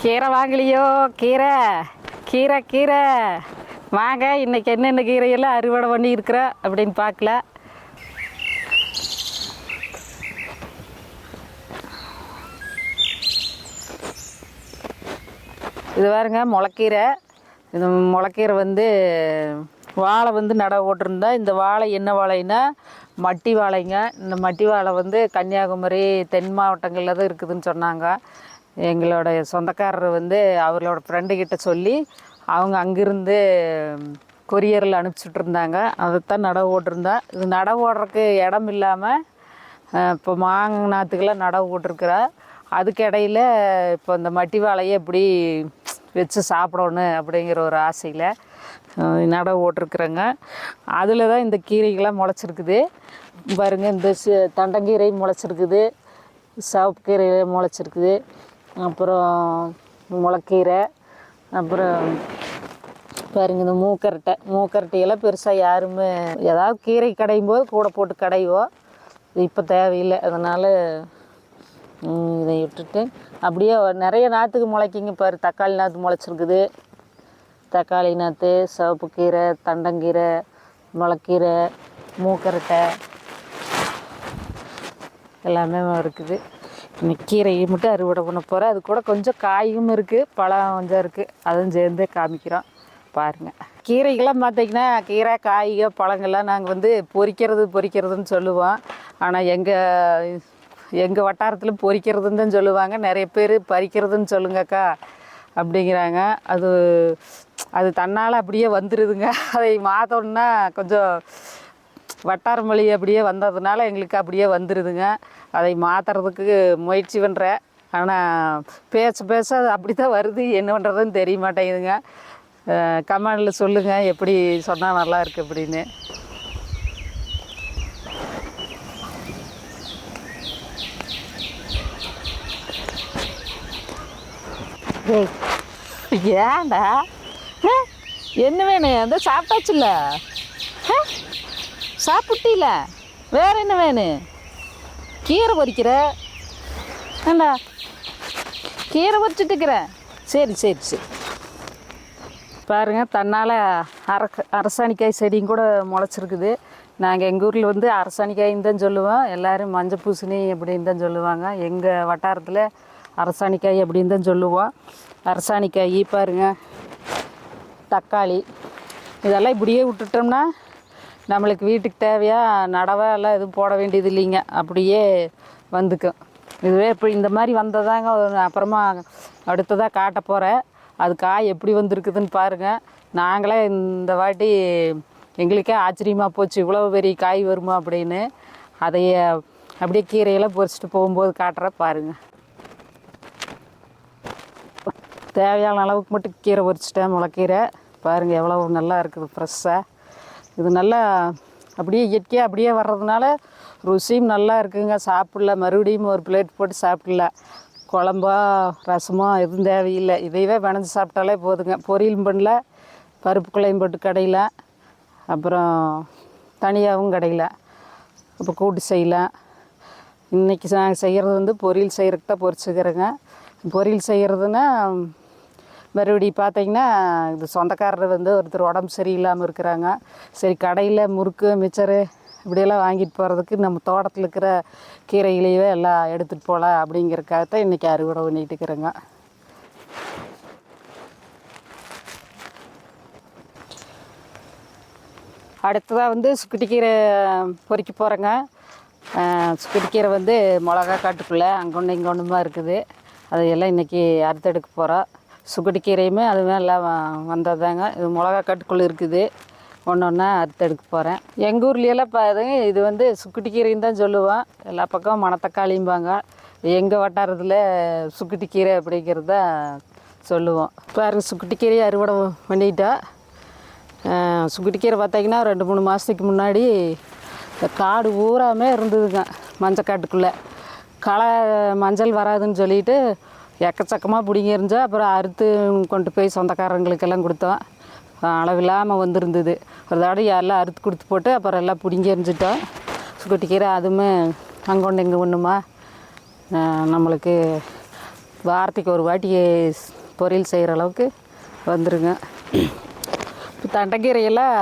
கீரை வாங்கலையோ? கீரை. கீரை கீரை. வாங்க இன்னைக்கு என்னென்ன கீரையெல்லாம் அறுவடை பண்ணி இருக்கிற அப்படின்னு பார்க்கல. இது பாருங்க முளைக்கீரை. இது முளைக்கீரை வந்து வாழை வந்து நட ஓட்டிருந்தா இந்த வாழை என்ன வாழைன்னா மட்டி வாழைங்க. இந்த மட்டி வாழை வந்து கன்னியாகுமரி தென் மாவட்டங்களில் தான் இருக்குதுன்னு சொன்னாங்க. எங்களோடைய சொந்தக்காரர் வந்து அவர்களோட ஃப்ரெண்டுக்கிட்ட சொல்லி அவங்க அங்கிருந்து கொரியரில் அனுப்பிச்சுட்டு இருந்தாங்க. அதைத்தான் நடவு ஓட்டிருந்தேன் இது நடவு ஓடுறதுக்கு இடம் இல்லாமல் இப்போ மாங்க நாற்றுக்கெல்லாம் நடவு போட்டிருக்கிறா அதுக்கு இடையில இப்போ இந்த மட்டி வாழையை எப்படி வச்சு சாப்பிடணும் அப்படிங்கிற ஒரு ஆசையில் நடவு ஓட்டிருக்குறேங்க. அதில் தான் இந்த கீரைகள்லாம் முளைச்சிருக்குது. பாருங்கள் இந்த சி- தண்டங்கீரை முளைச்சிருக்குது. சிவப்பு கீரை முளைச்சிருக்குது. அப்புறம் முளைக்கீரை அப்புறம் பாருங்க இந்த மூக்கரட்டை. மூக்கரட்டையெல்லாம் பெருசாக யாருமே ஏதாவது கீரை கடையும் போது கூட போட்டு கடைவோம் இப்போ தேவையில்லை. அதனால் இதை விட்டுட்டு அப்படியே நிறைய நாற்றுக்கு முளைக்கிங்க பாரு. தக்காளி நாற்று முளைச்சிருக்குது. தக்காளி நாற்று சிவப்பு கீரை தண்டங்கீரை முளைக்கீரை மூக்கரட்டை. எல்லாமே இருக்குது. இன்னைக்கு கீரையை மட்டும் அறுவடை பண்ண போகிறேன் அது கூட கொஞ்சம் காயும் இருக்குது பழம் கொஞ்சம் இருக்குது அதுவும் சேர்ந்து காமிக்கிறோம். பாருங்கள் கீரைகள்லாம் பார்த்தீங்கன்னா கீரை காய்க பழங்கள்லாம் நாங்கள் வந்து பொறிக்கிறது பொறிக்கிறதுன்னு சொல்லுவோம். ஆனால் எங்கள் எங்கள் வட்டாரத்தில் பொறிக்கிறதுன்னு தான் சொல்லுவாங்க. நிறைய பேர் பறிக்கிறதுன்னு சொல்லுங்கக்கா அப்படிங்கிறாங்க. அது அது தன்னால் அப்படியே வந்துடுதுங்க அதை மாற்றோன்னா கொஞ்சம் வட்டார மொழி அப்படியே வந்ததுனால எங்களுக்கு அப்படியே வந்துடுதுங்க அதை மாற்றுறதுக்கு முயற்சி பண்ணுறேன் ஆனால் பேச பேச அது அப்படி தான் வருது. என்ன பண்ணுறதுன்னு தெரிய மாட்டேங்குதுங்க. கமெண்டில் சொல்லுங்கள் எப்படி சொன்னால் நல்லா இருக்கு அப்படின்னு. ஏண்டா? என்ன வேணும்? அந்த சாப்பிட்டாச்சுல்ல? ஆ? சாப்பிட்டில. வேற என்ன வேணும் கீரை பொறிக்கிற? ஏண்டா? கீரை பொறிச்சிட்டுக்கிற இருக்கிறேன் சரி சரி சரி. பாருங்க தன்னால் அர அரசாணிக்காய் செடியும் கூட முளைச்சிருக்குது. நாங்கள் எங்கள் ஊரில் வந்து அரசாணிக்காயின்னு தான் சொல்லுவோம். எல்லோரும் மஞ்சள் பூசணி அப்படின்னு தான் சொல்லுவாங்க. எங்கள் வட்டாரத்தில் அரசாணிக்காய் அப்படின்னு தான் சொல்லுவோம். அரசாணிக்காய் பாருங்க தக்காளி. இதெல்லாம் இப்படியே விட்டுட்டோம்னா நம்மளுக்கு வீட்டுக்கு தேவையாக நடவை எல்லாம் எதுவும் போட வேண்டியது இல்லைங்க. அப்படியே வந்துக்கும். இதுவே இப்போ இந்த மாதிரி வந்ததாங்க அப்புறமா அடுத்ததாக காட்ட போகிறேன் அது காய் எப்படி வந்திருக்குதுன்னு பாருங்கள் நாங்களே இந்த வாட்டி எங்களுக்கே ஆச்சரியமாக போச்சு. இவ்வளோ பெரிய காய் வருமா அப்படின்னு. அதைய அப்படியே கீரையெல்லாம் பொறிச்சிட்டு போகும்போது காட்டுற பாருங்கள் தேவையான அளவுக்கு மட்டும் கீரை பொரிச்சிட்டேன் முளைக்கீரை. பாருங்கள் எவ்வளோ நல்லா இருக்குது ஃப்ரெஷ்ஷாக இது நல்லா அப்படியே இயற்கையாக அப்படியே வர்றதுனால ருசியும் நல்லா இருக்குங்க. சாப்பிடல. மறுபடியும் ஒரு பிளேட் போட்டு சாப்பிடல. குழம்போ ரசமோ எதுவும் தேவையில்லை. இதையவே பிணைஞ்சு சாப்பிட்டாலே போதுங்க. பொரியலும் பண்ணல. பருப்பு குழையும் போட்டு கடையில். அப்புறம் தனியாகவும் கடையில். இப்போ கூட்டு செய்யலாம் இன்றைக்கி நாங்கள் செய்கிறது வந்து பொரியல் செய்கிறதுக்கு தான் பொரிச்சுக்கிறேங்க. பொரியல் செய்கிறதுன்னா மறுபடி பார்த்தீங்கன்னா இது சொந்தக்காரர் வந்து ஒருத்தர் உடம்பு சரியில்லாமல் இருக்கிறாங்க. சரி கடையில் முறுக்கு மிச்சரு இப்படியெல்லாம் வாங்கிட்டு போகிறதுக்கு நம்ம தோட்டத்தில் இருக்கிற கீரைகளையே எல்லாம் எடுத்துகிட்டு போகலாம் அப்படிங்கிறக்காகத்தான் இன்றைக்கி அறுவடை பண்ணிட்டு இருக்கிறேங்க. அடுத்ததாக வந்து சுக்கிட்டிக்கீரை பொறிக்க போகிறேங்க சுக்கிட்டிக்கீரை வந்து மிளகா காட்டுக்குள்ளே அங்கே ஒன்று இங்கே ஒன்றுமா இருக்குது. அதையெல்லாம் இன்றைக்கி அறுத்தெடுக்க போகிறோம் சுக்குட்டிக்கீரையுமே அதுவுமே எல்லாம் வந்ததாங்க. இது மிளகா காட்டுக்குள்ளே இருக்குது. ஒன்று ஒன்றா அறுத்தெடுக்க போகிறேன் எங்கள் ஊர்லேயெல்லாம் பாருங்க இது வந்து சுக்குட்டிக்கீரைன்னு தான் சொல்லுவோம். எல்லா பக்கம் மணத்தக்காளிம்பாங்க. எங்கள் வட்டாரத்தில் சுக்குட்டிக்கீரை அப்படிங்கிறத சொல்லுவோம். பாருங்க சுக்குட்டிக்கீரையை அறுவடை பண்ணிட்டா சுக்குட்டிக்கீரை பார்த்தீங்கன்னா ரெண்டு மூணு மாதத்துக்கு முன்னாடி இந்த காடு ஊறாமே இருந்ததுங்க மஞ்சக்காட்டுக்குள்ளே. களை மஞ்சள் வராதுன்னு சொல்லிட்டு எக்கச்சக்கமாக பிடிங்கி எறிஞ்சா அப்புறம் அறுத்து கொண்டு போய் சொந்தக்காரங்களுக்கெல்லாம் கொடுத்தோம். அளவில்லாமல் வந்திருந்தது. ஒரு தடவை எல்லாம் அறுத்து கொடுத்து போட்டு அப்புறம் எல்லாம் பிடிங்கி எரிஞ்சிட்டோம் சுக்குட்டிக்கீரை அதுவுமே அங்கே ஒன்று இங்கே ஒன்றுமா நம்மளுக்கு வாரத்துக்கு ஒரு வாட்டி பொரியல் செய்கிற அளவுக்கு வந்துருங்க. இப்போ தண்டைக்கீரையெல்லாம்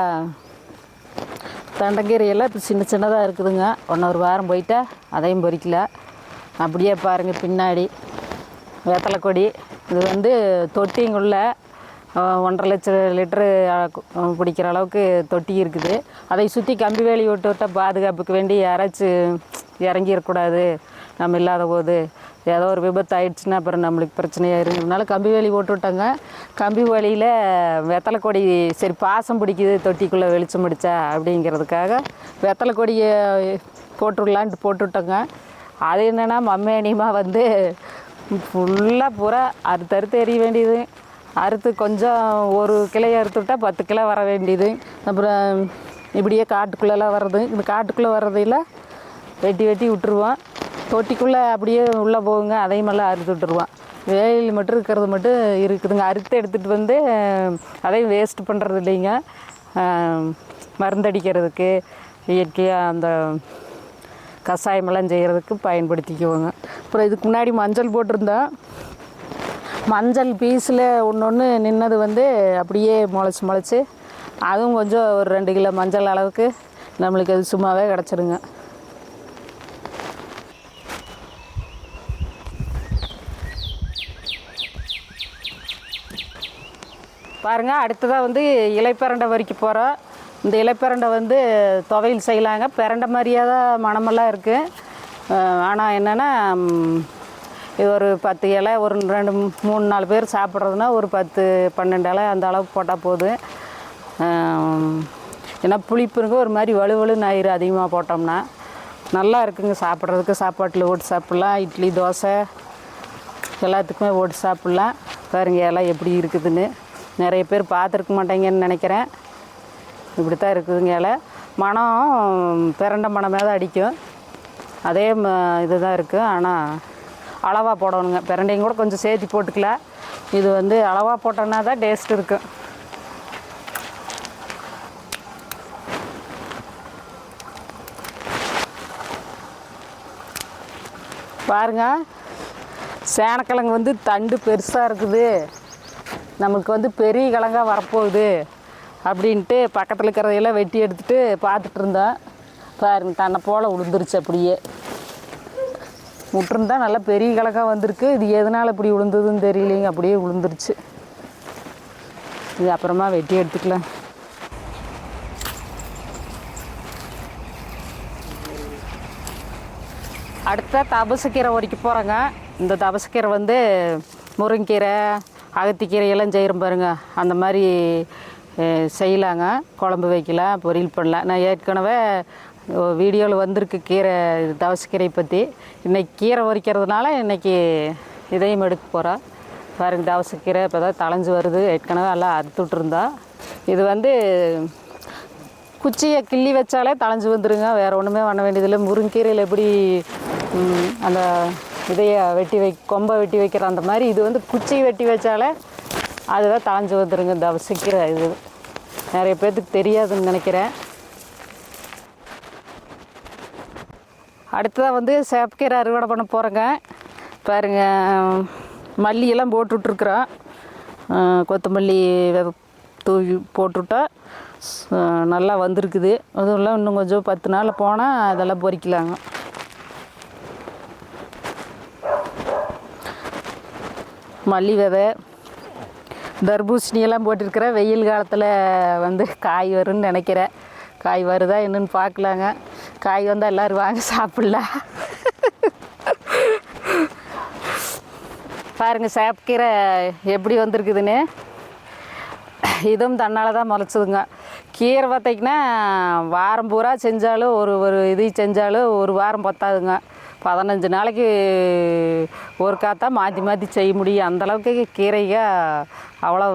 தண்டைக்கீரையெல்லாம் இப்போ சின்ன சின்னதாக இருக்குதுங்க. ஒன்று ஒரு வாரம் போயிட்டால் அதையும் பொறிக்கல அப்படியே பாருங்கள் பின்னாடி. வெத்தலை கொடி இது வந்து தொட்டிங்குள்ள அஹ், ஒன்றரை லட்சம் லிட்டரு பிடிக்கிற அளவுக்கு தொட்டி இருக்குது. அதை சுற்றி கம்பி வேலி விட்டு விட்டால் பாதுகாப்புக்கு வேண்டி யாராச்சும் இறங்கிடக்கூடாது நம்ம இல்லாத போது ஏதோ ஒரு விபத்து ஆயிடுச்சுன்னா அப்புறம் நம்மளுக்கு பிரச்சனையாக இருந்ததுனால கம்பி வேலி போட்டு விட்டாங்க. கம்பி வேலியில் வெத்தலை கொடி சரி பாசம் பிடிக்குது தொட்டிக்குள்ளே வெளிச்சம் அடிச்சா அப்படிங்கிறதுக்காக வெத்தலை கொடியை போட்டுடலான்ட்டு போட்டு விட்டோங்க. அது என்னென்னா மம்மேனியமாக வந்து ஃபுல்லாக பூரா அறுத்து அறுத்து எறிய வேண்டியது. அறுத்து கொஞ்சம் ஒரு கிளையை அறுத்து விட்டால் பத்து கிலோ வர வேண்டியது. அப்புறம் இப்படியே காட்டுக்குள்ளெல்லாம் வர்றது. இந்த காட்டுக்குள்ளே வர்றதையில் வெட்டி வெட்டி விட்டுருவோம். தொட்டிக்குள்ளே அப்படியே உள்ளே போகுங்க அதையும் எல்லாம் அறுத்து விட்டுருவான் வேலையில் மட்டும் இருக்கிறது மட்டும் இருக்குதுங்க. அறுத்து எடுத்துகிட்டு வந்து அதையும் வேஸ்ட் பண்ணுறது இல்லைங்க. மருந்தடிக்கிறதுக்கு இயற்கையாக அந்த கஷாயமெல்லாம் செய்கிறதுக்கு பயன்படுத்திக்குவோங்க. அப்புறம் இதுக்கு முன்னாடி மஞ்சள் போட்டிருந்தோம் மஞ்சள் பீஸில் ஒன்று ஒன்று நின்னது வந்து அப்படியே முளைச்சி முளைச்சி அதுவும் கொஞ்சம் ஒரு ரெண்டு கிலோ மஞ்சள் அளவுக்கு நம்மளுக்கு அது சும்மாவே கிடச்சிருங்க. பாருங்கள் அடுத்ததாக வந்து இலைப்பரண்டை வரைக்கும் போகிறோம் இந்த இலைப்பிரண்டை வந்து துவையல் செய்யலாங்க. பிரண்டை மாதிரியே தான் மணமெல்லாம் இருக்குது ஆனால் என்னென்னா இது ஒரு பத்து இலை ஒரு ரெண்டு மூணு நாலு பேர் சாப்பிட்றதுனா ஒரு பத்து பன்னெண்டு இலை அந்த அளவுக்கு போட்டால் போதும் ஏன்னா புளிப்புங்க ஒரு மாதிரி வலுவலுன்னு ஆயிரும் அதிகமாக போட்டோம்னா. நல்லா இருக்குங்க சாப்பிட்றதுக்கு. சாப்பாட்டில் ஓட்டு சாப்பிட்லாம். இட்லி தோசை எல்லாத்துக்குமே ஓட்டு சாப்பிட்லாம். பாருங்க எல்லாம் எப்படி இருக்குதுன்னு. நிறைய பேர் பார்த்துருக்க மாட்டேங்கன்னு நினைக்கிறேன். இப்படி தான் இருக்குதுங்க இலை. மனம் பிறண்ட மனமே தான் அடிக்கும். அதே ம இது தான் இருக்குது ஆனால் அளவாக போடணுங்க. பிரண்டையும் கூட கொஞ்சம் சேர்த்து போட்டுக்கலாம் இது வந்து அளவாக போட்டோன்னா தான் டேஸ்ட் இருக்கும் பாருங்க. சேனக்கிழங்கு வந்து தண்டு பெருசாக இருக்குது. நமக்கு வந்து பெரிய கிழங்கா வரப்போகுது. அப்படின்ட்டு பக்கத்தில் இருக்கிறதையெல்லாம் வெட்டி எடுத்துட்டு பார்த்துட்டு இருந்தேன். பாருங்க தன்னை போல் உளுந்துருச்சு அப்படியே. விட்டுருந்தா நல்லா பெரிய கிழக்காக வந்திருக்கு. இது எதனால் இப்படி விழுந்ததுன்னு தெரியலைங்க அப்படியே விழுந்துருச்சு இது அப்புறமா வெட்டி எடுத்துக்கலாம். அடுத்த தபசுக்கீரை உரிக்க போகிறேங்க இந்த தபசுக்கீரை வந்து முருங்கீரை அகத்திக்கீரை எல்லாம் செய்கிறோம் பாருங்க. அந்த மாதிரி செய்யலாங்க. குழம்பு வைக்கலாம் பொரியல் பண்ணலாம் நான் ஏற்கனவே வீடியோவில் வந்திருக்கு கீரை தவசக்கீரை பற்றி இன்றைக்கி கீரை உரிக்கிறதுனால இன்றைக்கி இதையும் எடுக்க போகிறோம் பாருங்க தவசக்கீரை இப்போ தான் தளைஞ்சு வருது. ஏற்கனவே எல்லாம் அறுத்து இது வந்து குச்சியை கிள்ளி வச்சாலே தளைஞ்சு வந்துடுங்க வேறு ஒன்றுமே பண்ண வேண்டியதில்லை. முருங்கீரையில் எப்படி அந்த இதைய வெட்டி வை கொம்பை வெட்டி வைக்கிற அந்த மாதிரி இது வந்து குச்சி வெட்டி வச்சாலே அதுவே தளைஞ்சு வந்துடுங்க தவசக்கீரை இது. நிறைய பேர்த்துக்கு தெரியாதுன்னு நினைக்கிறேன். அடுத்ததாக வந்து சேப்பக்கீரை அறுவடை பண்ண போகிறேங்க பாருங்க மல்லியெல்லாம் போட்டுட்ருக்குறோம் கொத்தமல்லி வித தூவி போட்டுவிட்டா நல்லா வந்திருக்குது. அதுவும் இல்லை இன்னும் கொஞ்சம் பத்து நாள் போனால் அதெல்லாம் பொறிக்கலாங்க. மல்லி விதை தர்பூசணியெல்லாம் போட்டிருக்கிறேன் வெயில் காலத்தில் வந்து காய் வரும்னு நினைக்கிறேன். காய் வருதா என்னன்னு பார்க்கலாங்க. காய் வந்தால் எல்லோரும் வாங்க சாப்பிட்லாம். பாருங்கள் சாப்பிக்கீரை எப்படி வந்திருக்குதுன்னு. இதுவும் தன்னால் தான் முளைச்சதுங்க. கீரை பார்த்தீங்கன்னா வாரம் பூரா செஞ்சாலும் ஒரு ஒரு இது செஞ்சாலும் ஒரு வாரம் பத்தாதுங்க. பதினஞ்சு நாளைக்கு ஒரு காத்தா மாற்றி மாற்றி செய்ய முடியும். அந்தளவுக்கு கீரைகள் அவ்வளோ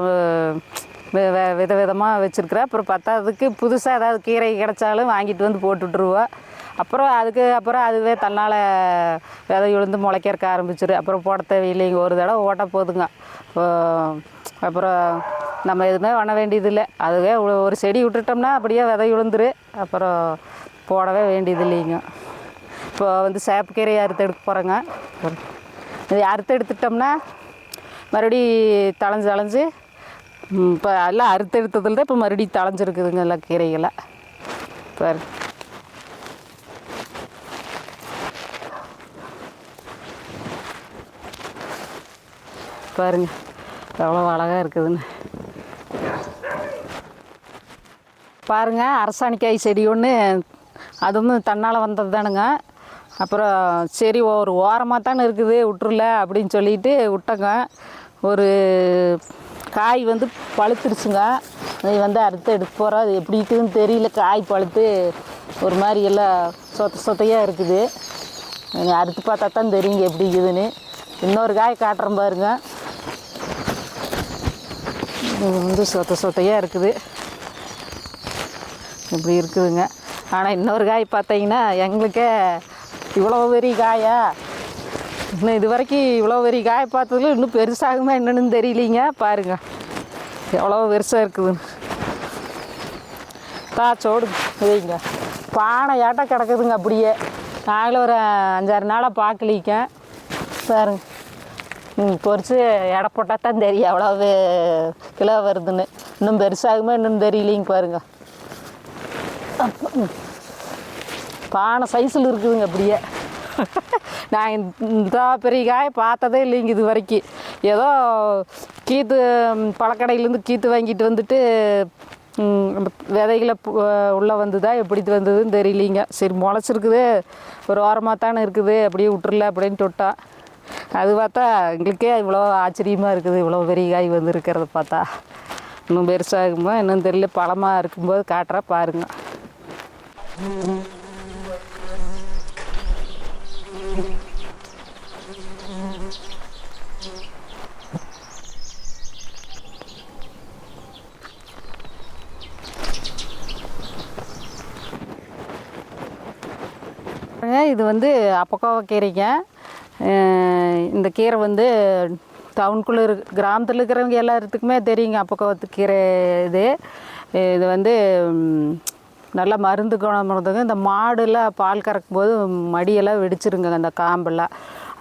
வித விதமாக வச்சுருக்குறேன் அப்புறம் பத்தாததுக்கு புதுசாக ஏதாவது கீரை கிடைச்சாலும் வாங்கிட்டு வந்து போட்டு விட்ருவோம் அப்புறம் அதுக்கு அப்புறம் அதுவே தன்னால் விதை விழுந்து முளைக்கிறக்க ஆரம்பிச்சிரு. அப்புறம் போட தேவையில்லைங்க ஒரு தடவை ஓட்ட போதுங்க. இப்போ அப்புறம் நம்ம எதுவுமே பண்ண வேண்டியதில்லை. அதுவே ஒரு- ஒரு செடி விட்டுட்டோம்னா அப்படியே விதை விழுந்துரு அப்புறம் போடவே வேண்டியது இல்லைங்க இப்போ வந்து சேப்பக்கீரை அறுத்து எடுக்க போகிறேங்க இது அறுத்து எடுத்துட்டோம்னா மறுபடி தளைஞ்சு தளைஞ்சு இப்போ எல்லாம் அறுத்து எடுத்ததில் தான் இப்போ மறுபடியும் தளைஞ்சிருக்குதுங்க எல்லாம் கீரைகளை. பாரு. பாருங்க எவ்வளோ அழகாக இருக்குதுன்னு. பாருங்க அரசாணிக்காய் செடி ஒன்று அதுவும் தன்னால் வந்தது தானுங்க அப்புறம் சரி ஒரு ஓரமாக தானே இருக்குது விட்டுருல அப்படின்னு சொல்லிட்டு விட்டோங்க. ஒரு காய் வந்து பழுத்துருச்சுங்க. அதை வந்து அறுத்து எடுத்து போகிறோம் அது எப்படி இருக்குதுன்னு தெரியல. காய் பழுத்து ஒரு மாதிரி எல்லாம் சொத்த சொத்தையாக இருக்குது. அறுத்து பார்த்தா தான் தெரியுங்க எப்படி இருக்குதுன்னு. இன்னொரு காய் காட்டுறேன் பாருங்க. இது வந்து சொத்த சொத்தையாக இருக்குது. இப்படி இருக்குதுங்க. ஆனால் இன்னொரு காய் பார்த்தீங்கன்னா எங்களுக்கே இவ்வளோ பெரிய காயா? இன்னும் இது வரைக்கும் இவ்வளோ பெரிய காய பார்த்ததுல இன்னும் பெருசாகுமா என்னென்னு தெரியலீங்க. பாருங்க. எவ்வளோ பெருசாக இருக்குதுன்னு தாச்சோடு வைங்க. பானையாட்டம் கிடக்குதுங்க அப்படியே. நாங்களும் ஒரு அஞ்சாறு நாளாக பார்க்கலிக்க பாருங்க. ம் பொறிச்சு எடை போட்டால் தான் தெரியும் எவ்வளோ கிலோ வருதுன்னு. இன்னும் பெருசாகுமா இன்னும் தெரியலிங்க பாருங்க. பானை சைஸில் இருக்குதுங்க அப்படியே. நான் இந்த பெரிய காய் பார்த்ததே இல்லைங்க இது வரைக்கும். ஏதோ கீத்து பழக்கடையிலேருந்து கீத்து வாங்கிட்டு வந்துட்டு விதைகளை உள்ளே வந்ததா எப்படி வந்ததுன்னு தெரியலிங்க. சரி முளைச்சிருக்குது. ஒரு ஓரமாக தானே இருக்குது. அப்படியே விட்டுறல அப்படின்னு தொட்டான் அது பார்த்தா எங்களுக்கே இவ்வளோ ஆச்சரியமாக இருக்குது. இவ்வளோ பெரிய காய் வந்துருக்கிறத பார்த்தா. இன்னும் பெருசாகுமா? என்னன்னு தெரியல. பழமாக இருக்கும்போது காட்டுறா பாருங்க பாருங்க, இது வந்து அப்பக்கோவ கீரைங்க. இந்த கீரை வந்து டவுனுக்குள்ளே இரு கிராமத்தில் இருக்கிறவங்க எல்லாத்துக்குமே தெரியுங்க அப்பக்கோவத்து கீரை இது. இது வந்து நல்லா மருந்து குணமுறதுங்க இந்த மாடுலாம் பால் கறக்கும் போது மடியெல்லாம் வெடிச்சிருங்க அந்த காம்பெல்லாம்.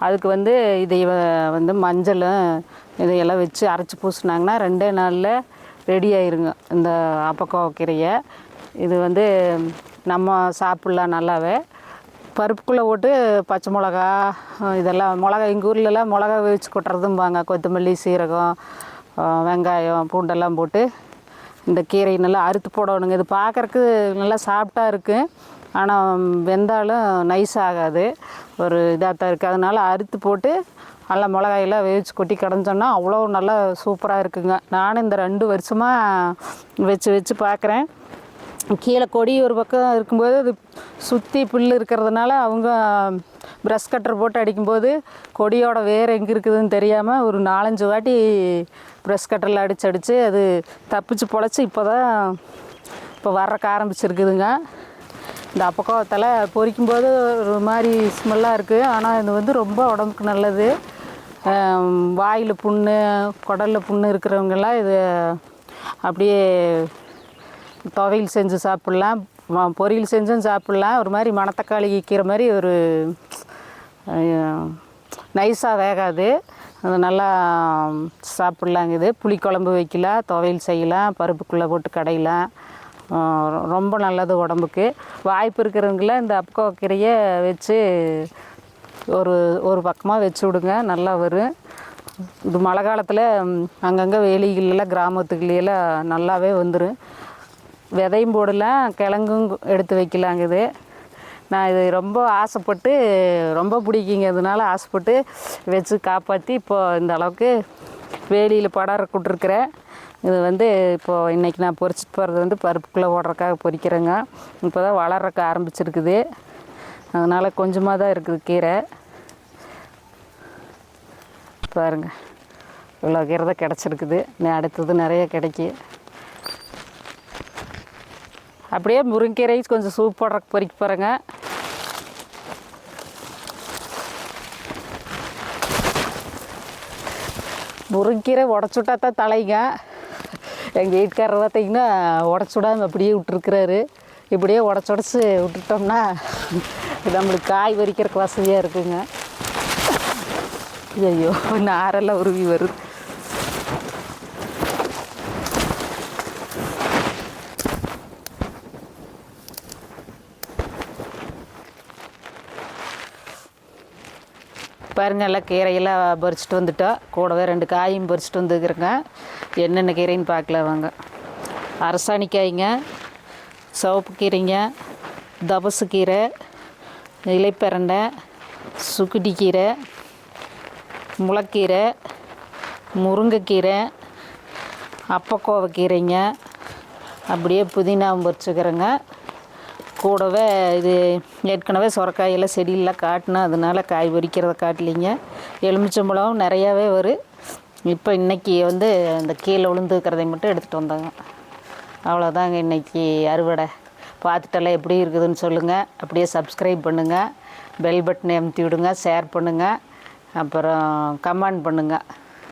அதுக்கு வந்து இதை வந்து மஞ்சளும் இதையெல்லாம் வச்சு அரைச்சி பூசினாங்கன்னா ரெண்டே நாளில் ரெடி ஆயிருங்க இந்த அப்பக்கோவ கீரையை. இது வந்து நம்ம சாப்பிட்லாம் நல்லாவே. பருப்புக்குள்ளே போட்டு பச்சை மிளகா இதெல்லாம் மிளகா எங்கள் ஊர்லலாம் மிளகா வச்சு கொட்டுறதும்பாங்க. கொத்தமல்லி சீரகம் வெங்காயம் பூண்டெல்லாம் போட்டு இந்த கீரை நல்லா அறுத்து போடணுங்க. இது பார்க்கறக்கு நல்லா சாப்பிட்டா இருக்குது ஆனால் வெந்தாலும் நைஸ் ஆகாது. ஒரு இதாக தான் இருக்குது அதனால் அறுத்து போட்டு நல்லா மிளகாயெல்லாம் வேவிச்சு கொட்டி கிடஞ்சோன்னா அவ்வளோ நல்லா சூப்பராக இருக்குங்க. நானும் இந்த ரெண்டு வருஷமாக வச்சு வச்சு பார்க்குறேன். கீழே கொடி ஒரு பக்கம் இருக்கும்போது அது சுற்றி புல் இருக்கிறதுனால அவங்க ப்ரஷ் கட்டர் போட்டு அடிக்கும்போது கொடியோட வேர் எங்கே இருக்குதுன்னு தெரியாமல் ஒரு நாலஞ்சு வாட்டி ப்ரஷ் கட்டரில் அடித்து அடித்து அது தப்பிச்சு பொழைச்சி இப்போ தான் இப்போ வர்றக்க ஆரம்பிச்சிருக்குதுங்க. இந்த அப்பக்கோவத்தில் பொறிக்கும்போது ஒரு மாதிரி ஸ்மெல்லாக இருக்குது ஆனால் இது வந்து ரொம்ப உடம்புக்கு நல்லது. வாயில் புண்ணு குடலில் புண்ணு இருக்கிறவங்கெல்லாம் இது அப்படியே துவையல் செஞ்சு சாப்பிட்லாம். பொரியல் செஞ்சும் சாப்பிட்லாம். ஒரு மாதிரி மணத்தக்காளி கீரை மாதிரி ஒரு நைஸாக வேகாது. அது நல்லா சாப்பிட்லாங்க இது. புளிக்குழம்பு வைக்கலாம் துவையல் செய்யலாம் பருப்புக்குள்ளே போட்டு கடையலாம். ரொம்ப நல்லது உடம்புக்கு. வாய்ப்பு இருக்கிறவங்கள இந்த அப்பக்கோ கீரையை வச்சு ஒரு ஒரு பக்கமாக வச்சு விடுங்க. நல்லா வரும். இது மழை காலத்தில் அங்கங்கே வேலிகளெல்லாம் கிராமத்துக்குள்ளேயெல்லாம் நல்லாவே வந்துடும் விதையும் போடலாம் கிழங்கும் எடுத்து வைக்கலாங்க இது. நான் இது ரொம்ப ஆசைப்பட்டு ரொம்ப பிடிக்குங்க அதனால ஆசைப்பட்டு வச்சு காப்பாற்றி இப்போ இந்த அளவுக்கு வேலியில் படர கூட்டிருக்கிறேன் இது வந்து இப்போது இன்றைக்கி நான் பொறிச்சிட்டு போகிறது வந்து பருப்புக்குள்ளே ஓடுறக்காக பொரிக்கிறேங்க. இப்போ தான் வளர்றக்க ஆரம்பிச்சிருக்குது. அதனால் கொஞ்சமாக தான் இருக்குது கீரை. பாருங்கள் இவ்வளோ கீரை தான் கிடச்சிருக்குது. இன்னும் அடுத்தது நிறைய கிடைக்கும் அப்படியே முருங்கீரை கொஞ்சம் சூப் போடுறக்கு பொறிக்க போகிறேங்க முருங்கீரை உடச்சுட்டா தான் தலைங்க. எங்கள் வீட்டுக்காரர் பார்த்தீங்கன்னா உடச்சுடாமல் அப்படியே விட்டுருக்குறாரு. இப்படியே உடச்சி உடச்சி விட்டுட்டோம்னா நம்மளுக்கு காய் வரிக்கிறக்கு வசதியாக இருக்குங்க. ஐயோ நாரெல்லாம் உருவி வருது. பாருங்கள் எல்லாம் கீரையெல்லாம் பறிச்சுட்டு வந்துட்டோம் கூடவே ரெண்டு காயும் பறிச்சுட்டு வந்துருக்குறேங்க. என்னென்ன கீரைன்னு பார்க்கல வாங்க அரசாணிக்காய்ங்க சிவப்பு கீரைங்க தபசு கீரை இலைப்பரண்டை சுக்குட்டி கீரை முளைக்கீரை முருங்கைக்கீரை அப்பக்கோவக்கீரைங்க அப்படியே புதினாவும் பறிச்சுக்கிறேங்க. கூடவே இது ஏற்கனவே சுரக்காயெல்லாம் செடியெல்லாம் காட்டினேன் அதனால காய் பறிக்கிறத காட்டலிங்க. எலுமிச்சம்பழம் நிறையாவே வரும் இப்போ இன்னைக்கு வந்து அந்த கீழே விழுந்துக்கிறதை மட்டும் எடுத்துகிட்டு வந்தாங்க. அவ்வளோதாங்க இன்றைக்கி அறுவடை. பார்த்துட்டெல்லாம் எப்படி இருக்குதுன்னு சொல்லுங்கள் அப்படியே சப்ஸ்கிரைப் பண்ணுங்கள் பெல் பட்டனை அமுத்தி விடுங்க. ஷேர் பண்ணுங்கள் அப்புறம் கமெண்ட் பண்ணுங்கள்